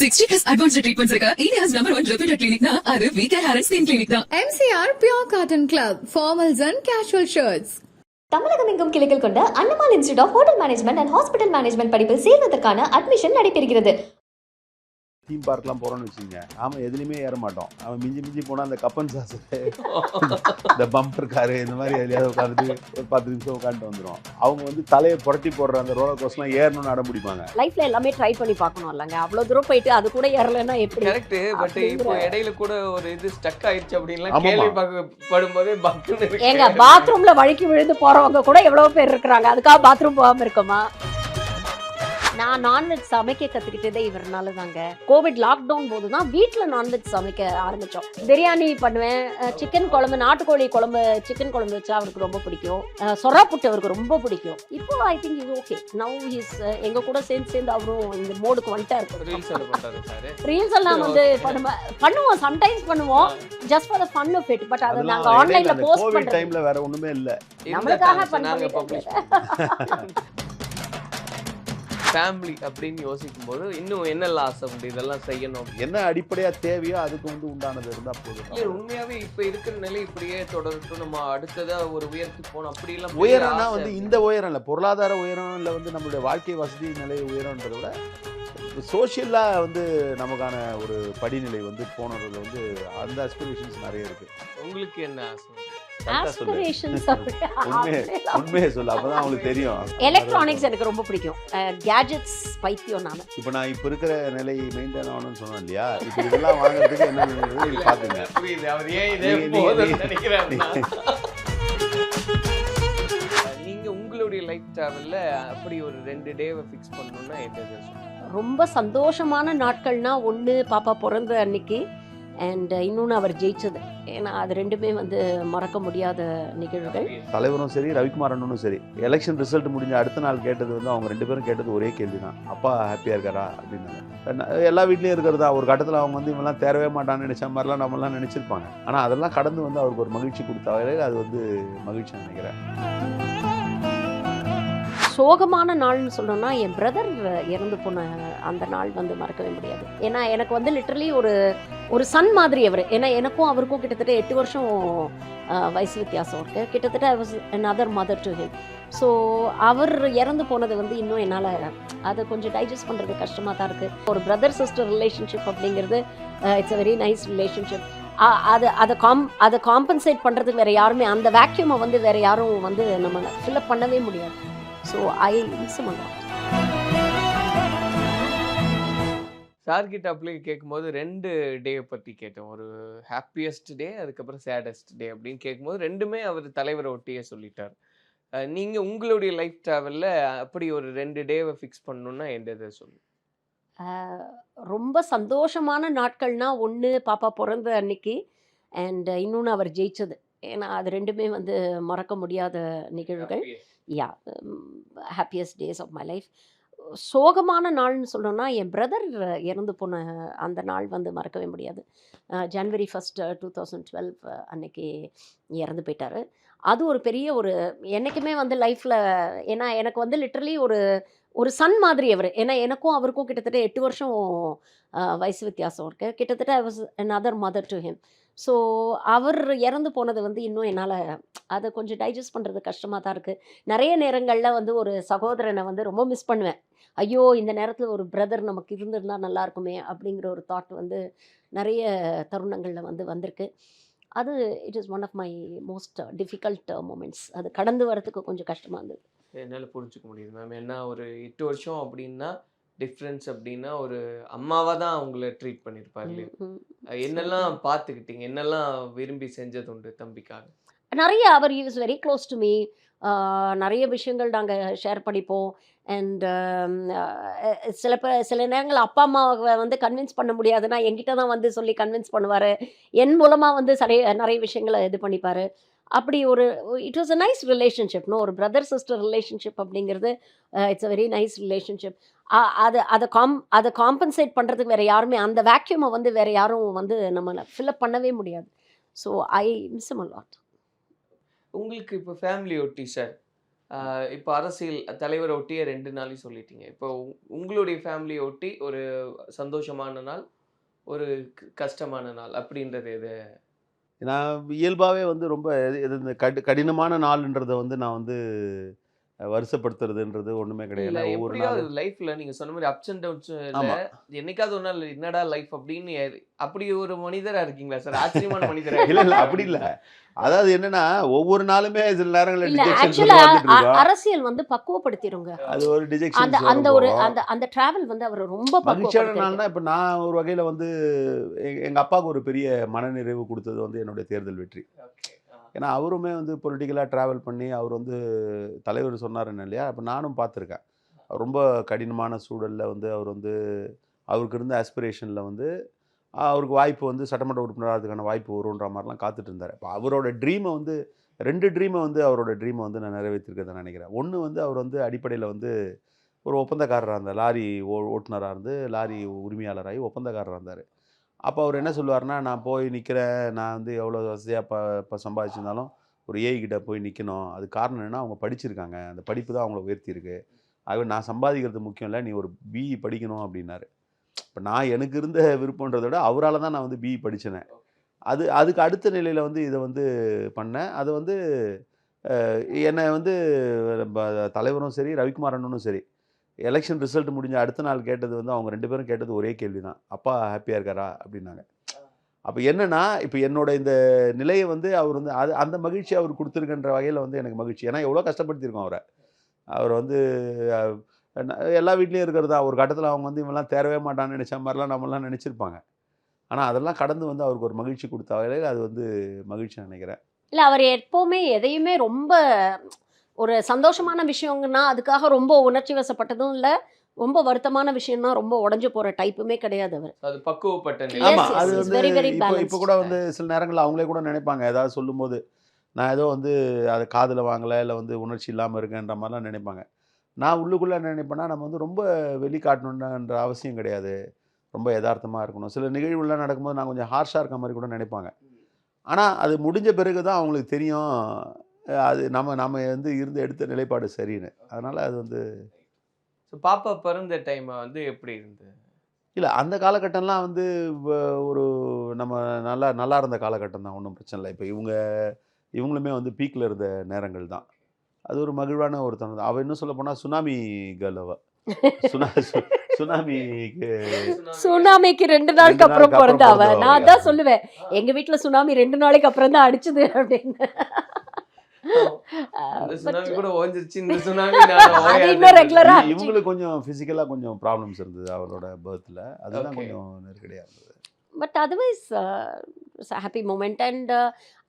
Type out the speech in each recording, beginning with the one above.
Sixty plus advance treatments இருக்க? India's number one reputed கிளினிக்னா அது V Care hair skin clinic தான். MCR Pure Cotton Club, formals and casual shirts. தமிழகம் எங்கும் கிளைகள் கொண்ட Annamal institute of hotel management and hospital management படிப்பில் சேர்வதற்கான அட்மிஷன் நடைபெறுகிறது. தீம் பார்க்லாம் போறோம்னு வச்சுக்கோங்க. அவன் எதுலையுமே ஏற மாட்டோம். அவன் மிஞ்சி மிஞ்சி போனா அந்த கப்பன் சாஸ் இந்த பம்பர் காரு இந்த மாதிரி எதுலையாவது உட்காந்துட்டு ஒரு பத்து நிமிஷம் உட்காந்துட்டு வந்துடும் அவங்க வந்து தலையை புரட்டி போடுற அந்த ரோலர் கோஸ்ட்லாம் ஏறணும்னு அடம் பிடிப்பாங்க லைஃப்ல எல்லாமே ட்ரை பண்ணி பார்க்கணும் இல்லைங்க. அவ்வளவு தூரம் போயிட்டு அது கூட ஏறலைன்னா எப்படி? கரெக்ட் பட் இப்போ இடையில கூட ஒரு இது ஸ்டக் ஆயிடுச்சு அப்படின்லாம் ஆமாமா. கேள்விப்படும் போதே பக்குன்னு இருக்கு. ஏங்க பாத்ரூம்ல வழுக்கி விழுந்து போறவங்க கூட எவ்வளவு பேர் இருக்கிறாங்க. அதுக்காக பாத்ரூம் போகாம இருக்குமா? நான் நான்வெஜ் சமைக்க கத்துக்கிட்டதே இவர்னால தாங்க கோவிட் லாக்டவுன் போது தான் வீட்டில் நான்வெஜ் சமைக்க ஆரம்பிச்சோம். பிரியாணி பண்ணுவேன் சிக்கன் குழம்பு நாட்டுக்கோழி குழம்பு சிக்கன் குழம்பு வச்சா அவருக்கு ரொம்ப பிடிக்கும். சொரா புட்டு அவருக்கு ரொம்ப பிடிக்கும். இப்போ ஐ திங்க் இது ஓகே நவ் ஹிஸ் எங்க கூட சேர்ந்து சேர்ந்து அவரும் இந்த மோடுக்கு பண்றாரு சார் ரீல்ஸ் எல்லாம் வந்து பண்ணுவோம் சம்டைம்ஸ் பண்ணுவோம் just for the fun of it but அதை நாங்க ஆன்லைன்ல போஸ்ட் பண்றோம் டைம்ல வேற ஒண்ணுமே இல்ல. நம்மளுக்காக பண்ண ஃபேமிலி அப்படின்னு யோசிக்கும் போது இன்னும் என்னெல்லாம் ஆசை உண்டு இதெல்லாம் செய்யணும்? என்ன அடிப்படையா தேவையோ அதுக்கு வந்து உண்டானது இருந்தா இல்ல போதும் உண்மையாவே இப்ப இருக்கிற நிலை இப்படியே தொடரட்டும் நம்ம அடுத்ததா ஒரு உயர்த்தி போனோம் அப்படி எல்லாம் உயரம்னா வந்து இந்த உயரம் இல்ல பொருளாதார உயரம் இல்ல வந்து நம்மளுடைய வாழ்க்கை வசதி நிலை உயரம்ன்றத விட சோஷியலா வந்து நமக்கான ஒரு படிநிலை வந்து போனதுல வந்து அந்த அஸ்பிரேஷன்ஸ் நிறைய இருக்கு. உங்களுக்கு என்ன ஆசை? உண்மையே உண்மையை சொல்லு. அப்பதான் அவங்களுக்கு தெரியும். எலக்ட்ரானிக்ஸ் எனக்கு ரொம்ப பிடிக்கும். கேஜெட்ஸ் பைத்தியம் நான். இப்போ நான் இப்போ இருக்கிற நிலை மெயின்டைன் ஆகணும்னு சொன்னேன் இல்லையா? இப்போ இதெல்லாம் வாங்குறதுக்கு என்ன நீங்க பாத்துங்க. புரியுது. அவர் ஏன் இதே நீங்க- நீங்க- போதும்னு நீங்க- நினைக்கிறாருன்னா. நீங்க உங்களுடைய லைஃப் டிராவல்ல அப்படி ஒரு ரெண்டு டேவை ஃபிக்ஸ் பண்ணணும்னா சொல்லுங்க? ரொம்ப சந்தோஷமான நாட்கள்னா ஒன்று பாப்பா பிறந்த அன்னைக்கு அண்ட் இன்னொன்று அவர் ஜெயிச்சது. ஏன்னா அது ரெண்டுமே வந்து மறக்க முடியாத நிகழ்வுகள். தலைவரும் சரி ரவிக்குமார் அண்ணனும் சரி. எலெக்ஷன் ரிசல்ட் முடிஞ்ச அடுத்த நாள் கேட்டது வந்து அவங்க ரெண்டு பேரும் கேட்டது ஒரே கேள்வி தான் அப்பா ஹாப்பியா இருக்காரா? அப்படின்னாங்க. எல்லா வீட்லயும் இருக்கிறதா ஒரு கட்டத்துல அவங்க வந்து இவெல்லாம் தேரவே மாட்டான்னு நினைச்ச மாதிரிலாம் நம்மலாம் நினைச்சிருப்பாங்க. ஆனா அதெல்லாம் கடந்து வந்து அவருக்கு ஒரு மகிழ்ச்சி கொடுத்தாலே அது வந்து மகிழ்ச்சி நினைக்கிறேன். சோகமான நாள்னு சொல்லணும்னா என் பிரதர் இறந்து போன அந்த நாள் வந்து மறக்கவே முடியாது. ஏன்னா எனக்கு வந்து லிட்டரலி ஒரு ஒரு சன் மாதிரி அவர். ஏன்னா எனக்கும் அவருக்கும் கிட்டத்தட்ட எட்டு வருஷம் வயசு வித்தியாசம் இருக்கு. கிட்டத்தட்ட I was other mother to him so அவர் இறந்து போனது வந்து இன்னும் என்னால் அதை கொஞ்சம் டைஜஸ்ட் பண்ணுறது கஷ்டமாக தான் இருக்குது ஒரு பிரதர் சிஸ்டர் ரிலேஷன்ஷிப் அப்படிங்கிறது it's a very nice relationship அதை அதை காம் அதை காம்பன்சேட் பண்ணுறதுக்கு வேறு யாருமே அந்த வேக்யூமை வந்து வேறு யாரும் வந்து நம்ம ஃபில்அப் பண்ணவே முடியாது. ஸோ ஐ மிஸ் பண்ணுறோம் சார் கிட்ட அப்படி கேட்கும்போது ரெண்டு டே பத்தி கேட்டோம் ஒரு ஹாப்பியஸ்ட் டே அதுக்கப்புறம் சேடஸ்ட் டே அப்படின்னு கேட்கும்போது ரெண்டுமே அவர் தலைவரை ஒட்டியே சொல்லிட்டார். அஹ் நீங்க உங்களுடைய லைஃப் டிராவல்ல அப்படி ஒரு ரெண்டு டேவை ஃபிக்ஸ் பண்ணணும்னா எந்த இதை சொல்லுங்க ரொம்ப சந்தோஷமான நாட்கள்னா ஒன்று பாப்பா பிறந்த அன்னைக்கு அண்ட் இன்னொன்று அவர் ஜெயிச்சது. ஏன்னா அது ரெண்டுமே வந்து மறக்க முடியாத நிகழ்வுகள். Yeah happiest days of my life சோகமான நாள்னு சொல்லணும்னா என் பிரதர் இறந்து போன அந்த நாள் வந்து மறக்கவே முடியாது. January first two thousand twelve அன்னைக்கு இறந்து போயிட்டார். அது ஒரு பெரிய ஒரு என்றைக்குமே வந்து லைஃப்பில் ஏன்னா எனக்கு வந்து லிட்டரலி ஒரு ஒரு சன் மாதிரி அவர். ஏன்னா எனக்கும் அவருக்கும் கிட்டத்தட்ட எட்டு வருஷம் வயசு வித்தியாசம் இருக்குது கிட்டத்தட்ட I was other mother to him so அவர் இறந்து போனது வந்து இன்னும் என்னால் அதை கொஞ்சம் டைஜஸ்ட் பண்ணுறது கஷ்டமாக தான் இருக்குது நிறைய நேரங்களில் வந்து ஒரு சகோதரனை வந்து ரொம்ப மிஸ் பண்ணுவேன். ஐயோ இந்த நேரத்தில் ஒரு பிரதர் நமக்கு இருந்திருந்தால் நல்லாயிருக்குமே அப்படிங்கிற ஒரு தாட் வந்து நிறைய தருணங்களில் வந்து வந்திருக்கு. அது it is one of my most difficult moments அது கடந்து வரதுக்கு கொஞ்சம் கஷ்டமாக இருந்தது. என்னால் புரிஞ்சுக்க முடியுது மேம். என்ன ஒரு எட்டு வருஷம் அப்படின்னா டிஃப்ரென்ஸ் அப்படின்னா ஒரு அம்மாவா தான் உங்களை ட்ரீட் பண்ணியிருப்பாரு இல்லையா? என்னெல்லாம் பார்த்துக்கிட்டீங்க என்னெல்லாம் விரும்பி செஞ்சது உண்டு தம்பிக்காக? நிறைய அவர் is very close to me நிறைய விஷயங்கள் நாங்கள் ஷேர் பண்ணிப்போம். அண்ட் சில ப சில நேரங்கள் அப்பா அம்மாவை வந்து கன்வின்ஸ் பண்ண முடியாதுன்னா என்கிட்ட தான் வந்து சொல்லி கன்வின்ஸ் பண்ணுவார். என் மூலமாக வந்து சரிய நிறைய விஷயங்களை இது பண்ணிப்பார். அப்படி ஒரு it was uh, a nice relationship no ஒரு பிரதர் சிஸ்டர் ரிலேஷன்ஷிப் அப்படிங்கிறது it's a very nice relationship அதை அதை காம் அதை காம்பன்சேட் பண்ணுறதுக்கு வேறு யாருமே அந்த வேக்யூமை வந்து வேறு யாரும் வந்து நம்ம ஃபில்அப் பண்ணவே முடியாது. So I miss am lot உங்களுக்கு இப்போ ஃபேமிலி ஒட்டி சார் இப்போ அரசியல் தலைவரை ஒட்டிய ரெண்டு நாளையும் சொல்லிட்டீங்க. இப்போ உங்களுடைய ஃபேமிலியை ஒட்டி ஒரு சந்தோஷமான நாள் ஒரு கஷ்டமான நாள் அப்படின்றது எது? நான் இயல்பாகவே வந்து ரொம்ப இது இந்த கடி கடினமான நாள்ன்றதை வந்து நான் வந்து வருஷப்படுத்துறதுன்றது இல்ல கிடையாது ஒவ்வொரு நாளும் லைஃப்ல நீங்க சொன்ன மாதிரி அப்ஸ் அண்ட் டவுன்ஸ் என்னைக்காவது ஒரு நாள் என்னடா லைஃப் அப்படின்னு அப்படி ஒரு மனிதரா இருக்கீங்களா சார் ஆச்சரியமான மனிதரா இல்ல இல்ல அப்படி இல்ல. அதாவது என்னன்னா ஒவ்வொரு நாளுமே சில நேரங்களில் அரசியல் வந்து பக்குவப்படுத்திருங்க. அது ஒரு டிஜெக்ஷன் அந்த ஒரு அந்த அந்த டிராவல் வந்து அவர் ரொம்ப மகிழ்ச்சியான நாள்னா இப்போ நான் ஒரு வகையில் வந்து எங்க- எங்க அப்பாவுக்கு ஒரு பெரிய மனநிறைவு கொடுத்தது வந்து என்னுடைய தேர்தல் வெற்றி. ஏன்னா அவருமே வந்து பொலிட்டிக்கலாக ட்ராவல் பண்ணி அவர் வந்து தலைவர் சொன்னாருன்னு இல்லையா? அப்போ நானும் பார்த்துருக்கேன். ரொம்ப கடினமான சூழலில் வந்து அவர் வந்து அவருக்கு இருந்த ஆஸ்பிரேஷனில் வந்து அவருக்கு வாய்ப்பு வந்து சட்டமன்ற உறுப்பினராகிறதுக்கான வாய்ப்பு வரும்ன்ற மாதிரிலாம் காத்துட்டு இருந்தார். இப்போ அவரோட ட்ரீமை வந்து ரெண்டு ட்ரீமை வந்து அவரோட ட்ரீமை வந்து நான் நிறைவேற்றிருக்கதை நினைக்கிறேன். ஒன்று வந்து அவர் வந்து அடிப்படையில் வந்து ஒரு ஒப்பந்தக்காரராக இருந்தார். லாரி ஓ ஓட்டுநராக இருந்து லாரி உரிமையாளராகி ஒப்பந்தக்காரராக இருந்தார். அப்போ அவர் என்ன சொல்லுவார்னா நான் போய் நிற்கிறேன் நான் வந்து எவ்வளோ வசதியாக இப்போ இப்போ சம்பாதிச்சிருந்தாலும் ஒரு ஏஐ கிட்ட போய் நிற்கணும் அது காரணம் என்னென்னா அவங்க படிச்சிருக்காங்க. அந்த படிப்பு தான் அவங்கள உயர்த்தியிருக்கு. ஆகவே நான் சம்பாதிக்கிறது முக்கியம் இல்லை. நீ ஒரு பிஇ படிக்கணும் அப்படின்னாரு. இப்போ நான் எனக்கு இருந்த விருப்பன்றதை விட அவரால் தான் நான் வந்து பிஇ படித்தேன் அது அதுக்கு அடுத்த நிலையில் வந்து இதை வந்து பண்ணேன். அது வந்து என்னை வந்து தலைவரும் சரி ரவிக்குமார் அண்ணனும் சரி. எலெக்ஷன் ரிசல்ட் முடிஞ்ச அடுத்த நாள் கேட்டது வந்து அவங்க ரெண்டு பேரும் கேட்டது ஒரே கேள்வி தான் அப்பா ஹாப்பியாக இருக்காரா? அப்படின்னாங்க. அப்போ என்னென்னா இப்போ என்னோட இந்த நிலையை வந்து அவர் வந்து அது அந்த மகிழ்ச்சி அவர் கொடுத்துருக்குன்ற வகையில் வந்து எனக்கு மகிழ்ச்சி. ஏன்னா எவ்வளோ கஷ்டப்படுத்தியிருக்கோம் அவரை. அவர் வந்து எல்லா வீட்லேயும் இருக்கிறது? ஒரு கட்டத்தில் அவங்க வந்து இவெல்லாம் தேரவே மாட்டான்னு நினச்ச மாதிரிலாம் நம்மளாம் நினச்சிருப்பாங்க. ஆனால் அதெல்லாம் கடந்து வந்து அவருக்கு ஒரு மகிழ்ச்சி கொடுத்த வகையில் அது வந்து மகிழ்ச்சி நினைக்கிறேன். இல்லை அவர் எப்போவுமே எதையுமே ரொம்ப ஒரு சந்தோஷமான விஷயங்கன்னா அதுக்காக ரொம்ப உணர்ச்சி வசப்பட்டதும் இல்ல ரொம்ப வருத்தமான விஷயம்னா ரொம்ப உடஞ்சு போற டைப்புமே கிடையாது அவர். அது பக்குவப்பட்ட ஆமா அது வந்து இப்போ. கூட வந்து சில நேரங்களில் அவங்களே கூட நினைப்பாங்க. ஏதாவது சொல்லும்போது நான் ஏதோ வந்து அதை காதில் வாங்கலை இல்லை வந்து உணர்ச்சி இல்லாமல் இருக்கேன்ற மாதிரிலாம் நினைப்பாங்க. நான் உள்ளுக்குள்ளே என்ன நினைப்பேன்னா நம்ம வந்து ரொம்ப வெளிக்காட்டணுன்ற அவசியம் கிடையாது. ரொம்ப யதார்த்தமாக இருக்கணும். சில நிகழ்வுலாம் நடக்கும்போது நான் கொஞ்சம் ஹார்ஷாக இருக்க மாதிரி கூட நினைப்பாங்க. ஆனால் அது முடிஞ்ச பிறகு தான் அவங்களுக்கு தெரியும். அது நம்ம நம்ம வந்து இருந்து எடுத்த நிலைப்பாடு சரின்னு. அதனால் அது வந்து ஸோ பாப்பா பிறந்த டைம் வந்து எப்படி இருந்தது? இல்லை அந்த காலகட்டம்லாம் வந்து ஒரு நம்ம நல்லா நல்லா இருந்த காலகட்டம் தான். ஒன்றும் பிரச்சனை இல்லை. இப்போ இவங்க இவங்களுமே வந்து பீக்கில் இருந்த நேரங்கள் தான். அது ஒரு மகிழ்வான ஒரு தருணம் தான். அவள் இன்னும் சொல்ல போனால் சுனாமி கேர்ள் அவ. சுனா சுனாமிக்கு சுனாமிக்கு ரெண்டு நாளுக்கு அப்புறம் பிறந்த அவ. நான் தான் சொல்லுவேன். எங்க வீட்ல சுனாமி ரெண்டு நாளைக்கு அப்புறம் தான் அடிச்சது அப்படின்னு. இவங்களுக்கு கொஞ்சம் ஃபிசிக்கலாக கொஞ்சம் ப்ராப்ளம்ஸ் இருந்தது அதுதான் Okay. கொஞ்சம் நெருக்கடியாக இருந்தது. But otherwise happy moment and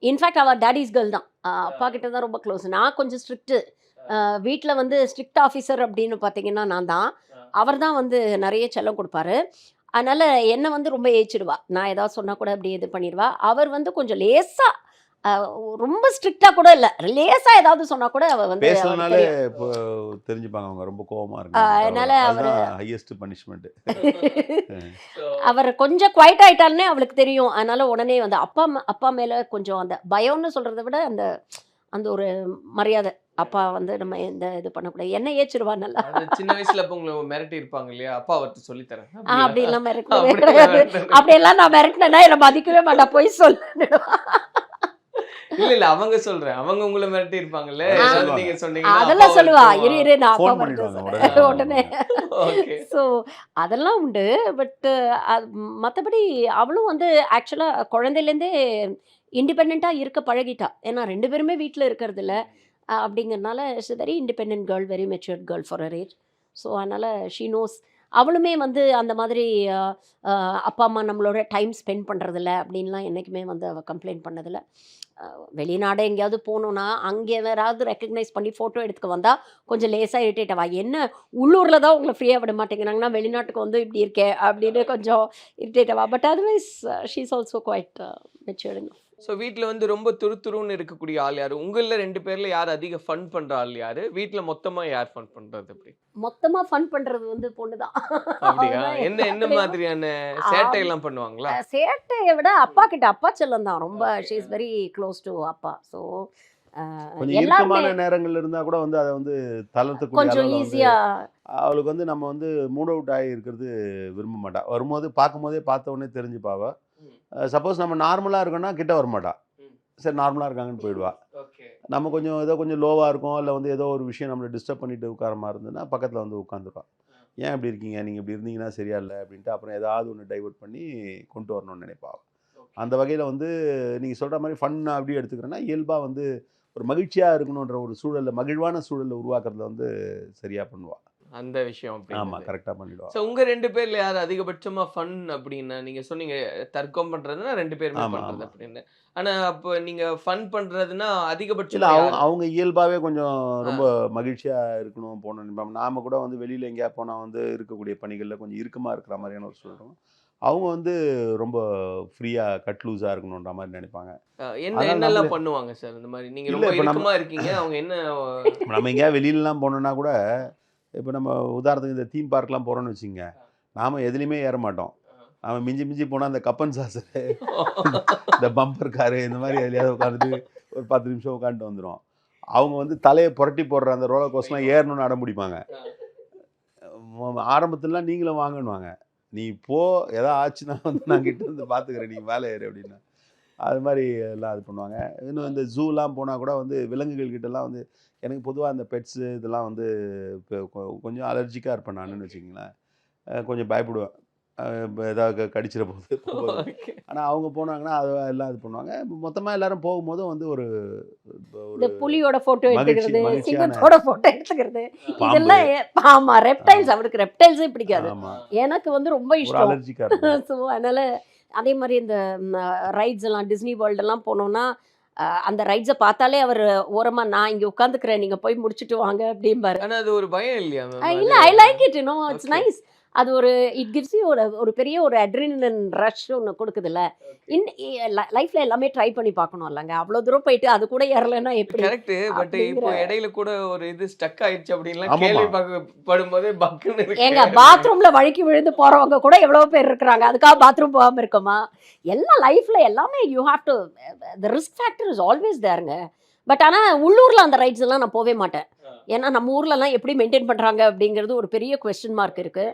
in fact our daddy's girl தான். அப்பா கிட்ட தான் ரொம்ப க்ளோஸ் நான் கொஞ்சம் ஸ்ட்ரிக்ட்டு வீட்டில் வந்து ஸ்ட்ரிக்ட் ஆஃபீஸர் அப்படின்னு பார்த்தீங்கன்னா நான் தான். அவர் தான் வந்து நிறைய செல்லம் கொடுப்பாரு. அதனால் என்னை வந்து ரொம்ப ஏச்சிடுவா. நான் ஏதாவது சொன்னால் கூட அப்படி இது பண்ணிடுவா. அவர் வந்து கொஞ்சம் லேசாக ரொம்ப ஸ்ட்ரிக்டாக கூட இல்லை. லேசாக ஏதாவது சொன்னால் கூட அவள் வந்து. இப்போ தெரிஞ்சுப்பாங்க அவங்க. ரொம்ப கோவமா ஆ, அதனால இருக்கு அவரு- ஹையஸ்ட் பனிஷ்மெண்ட் அவர் கொஞ்சம் குவைட் ஆயிட்டாருன்னே அவளுக்கு தெரியும். அதனால உடனே வந்து அப்பா அப்பா மேல கொஞ்சம் அந்த பயம்னு சொல்றதை விட அந்த அந்த ஒரு மரியாதை அப்பா வந்து நம்ம எந்த இது பண்ணக்கூடாது. என்ன ஏச்சிருவா நல்லா. அது சின்ன வயசுல அப்ப உங்களை மிரட்டி இருப்பாங்க இல்லையா? அப்பா அவர்கிட்ட சொல்லி தரேன். அப்படி எல்லாம் மிரட்டவே அப்படி அப்படியெல்லாம் நான் மிரட்டினேன்னா என்னை மதிக்கவே மாட்டா. போய் சொல்லு இல்ல இல்ல அவங்க சொல்றேன். அவங்க உங்களை மிரட்டி இருப்பாங்கல்ல? நீங்க சொன்னீங்கன்னா அதெல்லாம் சொல்லுவா. இரு இரு நான். உடனே. ஸோ அதெல்லாம் உண்டு. பட் மற்றபடி அவளும் வந்து ஆக்சுவலாக குழந்தையிலேருந்தே இண்டிபெண்ட்டாக இருக்க பழகிட்டா. ஏன்னா ரெண்டு பேருமே வீட்டில் இருக்கிறது இல்ல அஹ் அப்படிங்கறனால it's very independent girl very matured girl for her age so அதனால் ஷீ நோஸ் அவளுமே வந்து அந்த மாதிரி அப்பா அம்மா நம்மளோட டைம் ஸ்பெண்ட் பண்ணுறதில்ல அப்படின்லாம் என்றைக்குமே வந்து அவள் கம்ப்ளைண்ட் பண்ணதில்ல. வெளிநாடே வெளிநாடு எங்கேயாவது போகணுன்னா அங்கே யாராவது ரெக்கக்னைஸ் பண்ணி ஃபோட்டோ எடுத்துக்க வந்தால் கொஞ்சம் லேசாக இரிட்டேட் ஆவா? என்ன? உள்ளூரில் தான் உங்களை ஃப்ரீயாக விட மாட்டேங்கிறாங்கன்னா வெளிநாட்டுக்கு வந்து இப்படி இருக்கே அப்படின்னு கொஞ்சம் irritate Aava? But otherwise she's also quite மெச்சூர்டுங்க so வீட்ல வந்து ரொம்ப துருதுருன்னு இருக்கக்கூடிய ஆள் யாரு? உங்கள ரெண்டு பேர்ல யார் அதிக ஃபன் பண்ற ஆள் யாரு? வீட்ல மொத்தமா யார் ஃபன் பண்றது அப்படி? மொத்தமாக ஃபன் பண்ணுறது வந்து பொண்ணு தான். அப்படியா? என்ன என்ன மாதிரியான சேட்டை எல்லாம் பண்ணுவாங்களா? சேட்டையை விட அப்பா கிட்ட அப்பா செல்லம் தான். ரொம்ப she is very close to அப்பா. ஸோ கொஞ்சம் இறுக்கமான நேரங்கள்ல இருந்தா கூட வந்து அதை வந்து தளர்த்தக்கூடிய கொஞ்சம் ஈஸியா அவளுக்கு வந்து நம்ம வந்து மூட் அவுட் ஆகி இருக்கிறது விரும்ப மாட்டா. வரும்போது பார்க்கும்போதே பார்த்த உடனே தெரிஞ்சுப்பாவ? சப்போஸ் நம்ம நார்மலாக இருக்கோம்னா கிட்ட வர மாட்டா ம். சரி நார்மலாக இருக்காங்கன்னு போயிடுவா. நம்ம கொஞ்சம் ஏதோ கொஞ்சம் லோவாக இருக்கும் இல்லை வந்து ஏதோ ஒரு விஷயம் நம்மளை டிஸ்டர்ப் பண்ணிட்டு உட்கார மாதிரி இருந்ததுன்னா பக்கத்தில் வந்து உட்காந்துருவா. ஏன் இப்படி இருக்கீங்க? நீங்கள் இப்படி இருந்தீங்கன்னா சரியா இல்லை அப்படின்ட்டு அப்புறம் ஏதாவது ஒன்று டைவர்ட் பண்ணி கொண்டு வரணும்னு நினைப்பா அவ. அந்த வகையில் வந்து நீங்கள் சொல்கிற மாதிரி ஃபன் அப்படி எடுத்துக்கிறேன்னா இயல்பாக வந்து ஒரு மகிழ்ச்சியாக இருக்கணுன்ற ஒரு சூழலை மகிழ்வான சூழலை உருவாக்குறதுல வந்து சரியாக பண்ணுவா. அந்த விஷயம் ஆமாம் அப்படி கரெக்டாக பண்ணிடுவா. ஸோ உங்க ரெண்டு பேர்ல யார் அதிகபட்சமா ஃபன் அப்படின்னா நீங்க சொன்னீங்க தர்க்கம் பண்றதுன்னா ரெண்டு பேருமே ஆமா. அப்படின்னு. ஆனா அப்போ நீங்க ஃபன் பண்றதுன்னா இல்லை அதிகபட்சமா அவங்க? அவங்க இயல்பாகவே கொஞ்சம் ரொம்ப மகிழ்ச்சியாக இருக்கணும் போகணும் நினைப்பாங்க நாம கூட வந்து வெளியில் எங்கேயா போனால் வந்து இருக்கக்கூடிய பணிகளில் கொஞ்சம் இறுக்கமாக இருக்கிற மாதிரியான ஒரு சூழலும். அவங்க வந்து ரொம்ப ஃப்ரீயாக கட் லூஸாக இருக்கணுன்ற மாதிரி நினைப்பாங்க. என்ன என்னெல்லாம் பண்ணுவாங்க சார்? இந்த மாதிரி நீங்க இல்ல, ரொம்ப இருக்கீங்க அவங்க என்ன நம்ம எங்கேயா வெளியிலலாம் போனோம்னா கூட இப்போ நம்ம உதாரணத்துக்கு இந்த தீம் பார்க்லாம் போகிறோம்னு வச்சுங்க நாம் எதுலேயுமே ஏற மாட்டோம். நாம மிஞ்சி மிஞ்சி போனால் அந்த கப்பன் சாசரு இந்த பம்பர் காரு இந்த மாதிரி எதுலையாவது உட்காந்துட்டு ஒரு பத்து நிமிஷம் உட்காந்துட்டு வந்துடும் அவங்க வந்து தலையை புரட்டி போடுற அந்த ரோலர் கோஸ்ட்லாம் ஏறணும்னு அடம் பிடிப்பாங்க. ஆரம்பத்துலலாம் நீங்களும் வாங்கணுவாங்க நீ போ எதா ஆச்சுன்னா வந்து நான் கிட்ட இருந்து பார்த்துக்கிறேன் நீ வேலை ஏறு அப்படின்னா. அது மாதிரி எல்லாம் இது பண்ணுவாங்க. இன்னும் இந்த ஜூலாம் போனால் கூட வந்து விலங்குகள் கிட்டலாம் வந்து எனக்கு பொதுவாக அந்த பெட்ஸு இதெல்லாம் வந்து இப்போ கொஞ்சம் அலர்ஜிக்காக இருப்பேன் நான் வச்சுக்கிங்களேன். கொஞ்சம் பயப்படுவேன். இப்ப ஏதாவது கடிச்சிட போகுது. ஆனால் அவங்க போனாங்கன்னா அது எல்லாம் இது பண்ணுவாங்க. மொத்தமாக எல்லாரும் போகும்போதும் வந்து ஒரு இந்த புலியோட போட்டோ மகிழ்ச்சி- எடுத்துக்கிறது சிங்கத்தோட போட்டோ எடுத்துக்கிறது. இதெல்லாம் ஏ- ஆமா ரெப்டைல்ஸ் அவனுக்கு ரெப்டைல்ஸே பிடிக்காது. ஆமாம் எனக்கு வந்து ரொம்ப இஷ்டம். ஸோ அதனால அதே மாதிரி இந்த ரைட்ஸ் எல்லாம் டிஸ்னி வேர்ல்டு எல்லாம் போனோம்னா அந்த ரைட்ஸை பார்த்தாலே அவர் ஓரமா நான் இங்க உட்காந்துக்கிறேன் நீங்க போய் முடிச்சுட்டு வாங்க அப்படிம்பாரு. ஆனா அது ஒரு பயம் இல்லையா இல்ல I like it you know it's Okay. Nice அது ஒரு இட் கிவ்ஸ் யூ ஒரு ஒரு பெரிய ஒரு அட்ரினலின் ரஷ் ஒன்று கொடுக்குதுல்ல. இன் லைஃப்ல எல்லாமே ட்ரை பண்ணி பார்க்கணும் இல்லைங்க. அவ்வளோ தூரம் போயிட்டு அது கூட ஏறலைன்னா எப்படி? கரெக்ட் பட் இப்போ இடையில கூட ஒரு இது ஸ்டக் ஆயிடுச்சு அப்படின்லாம் ஆமாமா. கேள்விப்படும் போதே பக்குன்னு ஏங்க பாத்ரூம்ல வழுக்கி விழுந்து போறவங்க கூட எவ்வளவு பேர் இருக்கிறாங்க? அதுக்காக பாத்ரூம் போகாம இருக்குமா? எல்லாம் லைஃப்ல எல்லாமே you have to the risk factor is always தேருங்க but ஆனா உள்ளூர்ல அந்த ரைட்ஸ் எல்லாம் நான் போவே மாட்டேன். ஏன்னா நம்ம ஊர்லலாம் எப்படி மெயின்டைன் பண்ணுறாங்க அப்படிங்கிறது ஒரு பெரிய கொஸ்டின் மார்க் இருக்குது